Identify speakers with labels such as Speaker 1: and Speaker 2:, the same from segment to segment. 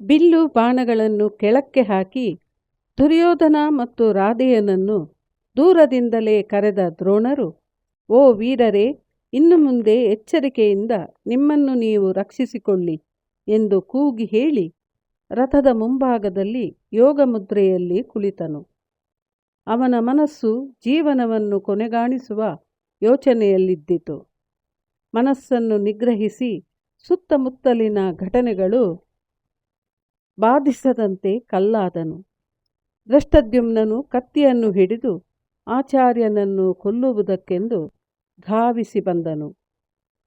Speaker 1: Bill ಬಾಣಗಳನ್ನು ಕೆಳಕ್ಕೆ ಹಾಕಿ ದುರ್ಯೋಧನ ಮತ್ತು ರಾಧೆಯನನ್ನು ದೂರದಿಂದಲೇ ಕರೆದ ದ್ರೋಣರು, ಓ ವೀರರೇ, ಇನ್ನು ಮುಂದೆ ಎಚ್ಚರಿಕೆಯಿಂದ ನಿಮ್ಮನ್ನು ನೀವು ರಕ್ಷಿಸಿಕೊಳ್ಳಿ ಎಂದು ಕೂಗಿ ಹೇಳಿ ರಥದ ಮುಂಭಾಗದಲ್ಲಿ ಯೋಗ ಮುದ್ರೆಯಲ್ಲಿ ಕುಳಿತನು. ಅವನ ಮನಸ್ಸು ಜೀವನವನ್ನು ಕೊನೆಗಾಣಿಸುವ ಯೋಚನೆಯಲ್ಲಿದ್ದಿತು. ಮನಸ್ಸನ್ನು ನಿಗ್ರಹಿಸಿ ಸುತ್ತಮುತ್ತಲಿನ ಘಟನೆಗಳು ಬಾಧಿಸದಂತೆ ಕಲ್ಲಾದನು. ದೃಷ್ಟದ್ಯುಮ್ನನು ಕತ್ತಿಯನ್ನು ಹಿಡಿದು ಆಚಾರ್ಯನನ್ನು ಕೊಲ್ಲುವುದಕ್ಕೆಂದು ಧಾವಿಸಿ ಬಂದನು.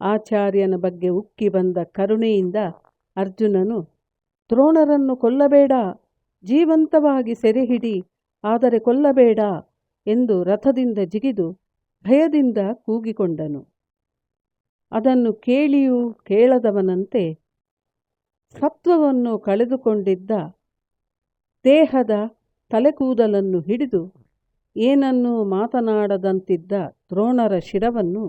Speaker 1: ಆಚಾರ್ಯನ ಬಗ್ಗೆ ಉಕ್ಕಿ ಬಂದ ಕರುಣೆಯಿಂದ ಅರ್ಜುನನು, ದ್ರೋಣರನ್ನು ಕೊಲ್ಲಬೇಡ, ಜೀವಂತವಾಗಿ ಸೆರೆಹಿಡಿ, ಆದರೆ ಕೊಲ್ಲಬೇಡ ಎಂದು ರಥದಿಂದ ಜಿಗಿದು ಭಯದಿಂದ ಕೂಗಿಕೊಂಡನು. ಅದನ್ನು ಕೇಳಿಯೂ ಕೇಳದವನಂತೆ ಸತ್ವವನ್ನು ಕಳೆದುಕೊಂಡಿದ್ದ ದೇಹದ ತಲೆಕೂದಲನ್ನು ಹಿಡಿದು ಏನನ್ನೂ ಮಾತನಾಡದಂತಿದ್ದ ದ್ರೋಣರ ಶಿರವನ್ನು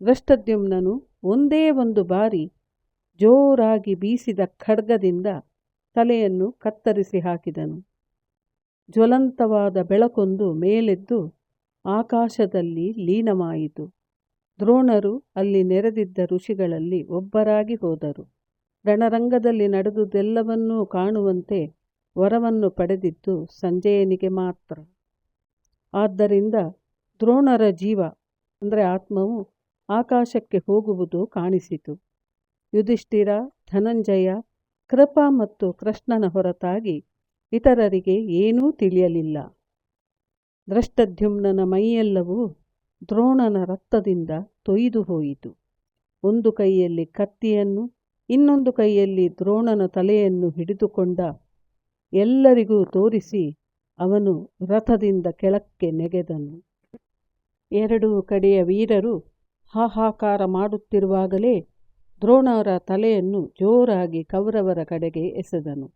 Speaker 1: ದೃಷ್ಟದ್ಯುಮ್ನನು ಒಂದೇ ಒಂದು ಬಾರಿ ಜೋರಾಗಿ ಬೀಸಿದ ಖಡ್ಗದಿಂದ ತಲೆಯನ್ನು ಕತ್ತರಿಸಿ ಹಾಕಿದನು. ಜ್ವಲಂತವಾದ ಬೆಳಕೊಂದು ಮೇಲೆದ್ದು ಆಕಾಶದಲ್ಲಿ ಲೀನಮಾಯಿತು ದ್ರೋಣರು ಅಲ್ಲಿ ನೆರೆದಿದ್ದ ಋಷಿಗಳಲ್ಲಿ ಒಬ್ಬರಾಗಿ ಹೋದರು. ರಣರಂಗದಲ್ಲಿ ನಡೆದುದೆಲ್ಲವನ್ನೂ ಕಾಣುವಂತೆ ವರವನ್ನು ಪಡೆದಿದ್ದು ಸಂಜಯನಿಗೆ ಮಾತ್ರ. ಆದ್ದರಿಂದ ದ್ರೋಣರ ಜೀವ ಅಂದರೆ ಆತ್ಮವು ಆಕಾಶಕ್ಕೆ ಹೋಗುವುದು ಕಾಣಿಸಿತು. ಯುಧಿಷ್ಠಿರ, ಧನಂಜಯ, ಕೃಪಾ ಮತ್ತು ಕೃಷ್ಣನ ಹೊರತಾಗಿ ಇತರರಿಗೆ ಏನೂ ತಿಳಿಯಲಿಲ್ಲ. ದ್ರಷ್ಟದ್ಯುಮ್ನ ಮೈಯೆಲ್ಲವೂ ದ್ರೋಣನ ರಕ್ತದಿಂದ ತೊಯ್ದು ಹೋಯಿತು. ಒಂದು ಕೈಯಲ್ಲಿ ಕತ್ತಿಯನ್ನು ಇನ್ನೊಂದು ಕೈಯಲ್ಲಿ ದ್ರೋಣನ ತಲೆಯನ್ನು ಹಿಡಿದುಕೊಂಡ ಎಲ್ಲರಿಗೂ ತೋರಿಸಿ ಅವನು ರಥದಿಂದ ಕೆಳಕ್ಕೆ ನೆಗೆದನು. ಎರಡೂ ಕಡೆಯ ವೀರರು ಹಾಹಾಕಾರ ಮಾಡುತ್ತಿರುವಾಗಲೇ ದ್ರೋಣರ ತಲೆಯನ್ನು ಜೋರಾಗಿ ಕೌರವರ ಕಡೆಗೆ ಎಸೆದನು.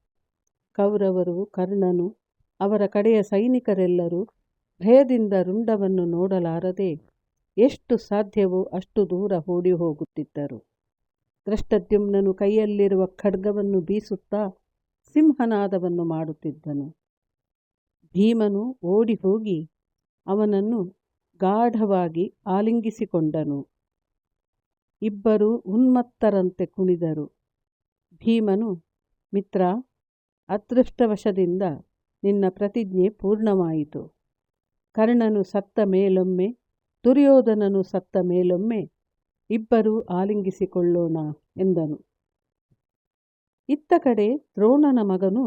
Speaker 1: ಕೌರವರು, ಕರ್ಣನು, ಅವರ ಕಡೆಯ ಸೈನಿಕರೆಲ್ಲರೂ ಭಯದಿಂದ ರುಂಡವನ್ನು ನೋಡಲಾರದೆ ಎಷ್ಟು ಸಾಧ್ಯವೋ ಅಷ್ಟು ದೂರ ಓಡಿ ಹೋಗುತ್ತಿದ್ದರು. ದೃಷ್ಟದ್ಯುಮ್ನನು ಕೈಯಲ್ಲಿರುವ ಖಡ್ಗವನ್ನು ಬೀಸುತ್ತಾ ಸಿಂಹನಾದವನ್ನು ಮಾಡುತ್ತಿದ್ದನು. ಭೀಮನು ಓಡಿ ಹೋಗಿ ಅವನನ್ನು ಗಾಢವಾಗಿ ಆಲಿಂಗಿಸಿಕೊಂಡನು. ಇಬ್ಬರು ಉನ್ಮತ್ತರಂತೆ ಕುಣಿದರು. ಭೀಮನು, ಮಿತ್ರ, ಅದೃಷ್ಟವಶದಿಂದ ನಿನ್ನ ಪ್ರತಿಜ್ಞೆ ಪೂರ್ಣವಾಯಿತು. ಕರ್ಣನು ಸತ್ತ ಮೇಲೊಮ್ಮೆ, ದುರ್ಯೋಧನನು ಸತ್ತ ಮೇಲೊಮ್ಮೆ ಇಬ್ಬರೂ ಆಲಿಂಗಿಸಿಕೊಳ್ಳೋಣ ಎಂದನು. ಇತ್ತ ಕಡೆ ದ್ರೋಣನ ಮಗನು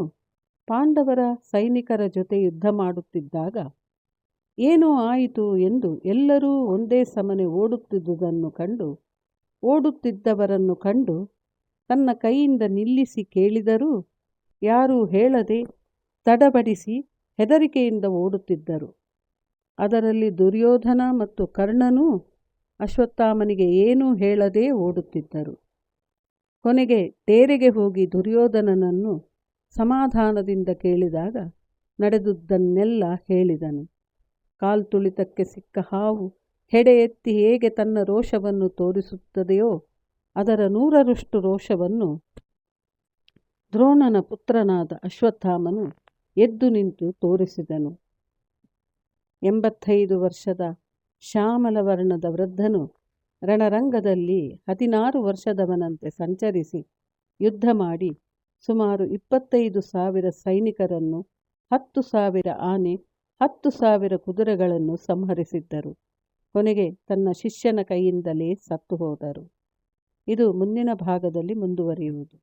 Speaker 1: ಪಾಂಡವರ ಸೈನಿಕರ ಜೊತೆ ಯುದ್ಧ ಮಾಡುತ್ತಿದ್ದಾಗ, ಏನೋ ಆಯಿತು ಎಂದು ಎಲ್ಲರೂ ಒಂದೇ ಸಮನೆ ಓಡುತ್ತಿದ್ದುದನ್ನು ಕಂಡು, ಓಡುತ್ತಿದ್ದವರನ್ನು ಕಂಡು ತನ್ನ ಕೈಯಿಂದ ನಿಲ್ಲಿಸಿ ಕೇಳಿದರೂ ಯಾರೂ ಹೇಳದೆ ತಡಬಡಿಸಿ ಹೆದರಿಕೆಯಿಂದ ಓಡುತ್ತಿದ್ದರು. ಅದರಲ್ಲಿ ದುರ್ಯೋಧನ ಮತ್ತು ಕರ್ಣನೂ ಅಶ್ವತ್ಥಾಮನಿಗೆ ಏನೂ ಹೇಳದೇ ಓಡುತ್ತಿದ್ದರು. ಕೊನೆಗೆ ತೇರೆಗೆ ಹೋಗಿ ದುರ್ಯೋಧನನನ್ನು ಸಮಾಧಾನದಿಂದ ಕೇಳಿದಾಗ ನಡೆದುದನ್ನೆಲ್ಲ ಹೇಳಿದನು. ಕಾಲ್ತುಳಿತಕ್ಕೆ ಸಿಕ್ಕ ಹಾವು ಹೆಡೆ ಎತ್ತಿ ಹೇಗೆ ತನ್ನ ರೋಷವನ್ನು ತೋರಿಸುತ್ತದೆಯೋ ಅದರ ನೂರರಷ್ಟು ರೋಷವನ್ನು ದ್ರೋಣನ ಪುತ್ರನಾದ ಅಶ್ವತ್ಥಾಮನು ಎದ್ದು ನಿಂತು ತೋರಿಸಿದನು. ಎಂಬತ್ತೈದು ವರ್ಷದ ಶ್ಯಾಮಲ ವರ್ಣದ ವೃದ್ಧನು ರಣರಂಗದಲ್ಲಿ ಹದಿನಾರು ವರ್ಷದವನಂತೆ ಸಂಚರಿಸಿ ಯುದ್ಧ ಮಾಡಿ ಸುಮಾರು ಇಪ್ಪತ್ತೈದು ಸಾವಿರ ಸೈನಿಕರನ್ನು, ಹತ್ತು ಸಾವಿರ ಆನೆ, ಹತ್ತು ಸಾವಿರ ಕುದುರೆಗಳನ್ನು ಸಂಹರಿಸಿದ್ದರು. ಕೊನೆಗೆ ತನ್ನ ಶಿಷ್ಯನ ಕೈಯಿಂದಲೇ ಸತ್ತು ಹೋದರು. ಇದು ಮುಂದಿನ ಭಾಗದಲ್ಲಿ ಮುಂದುವರಿಯುವುದು.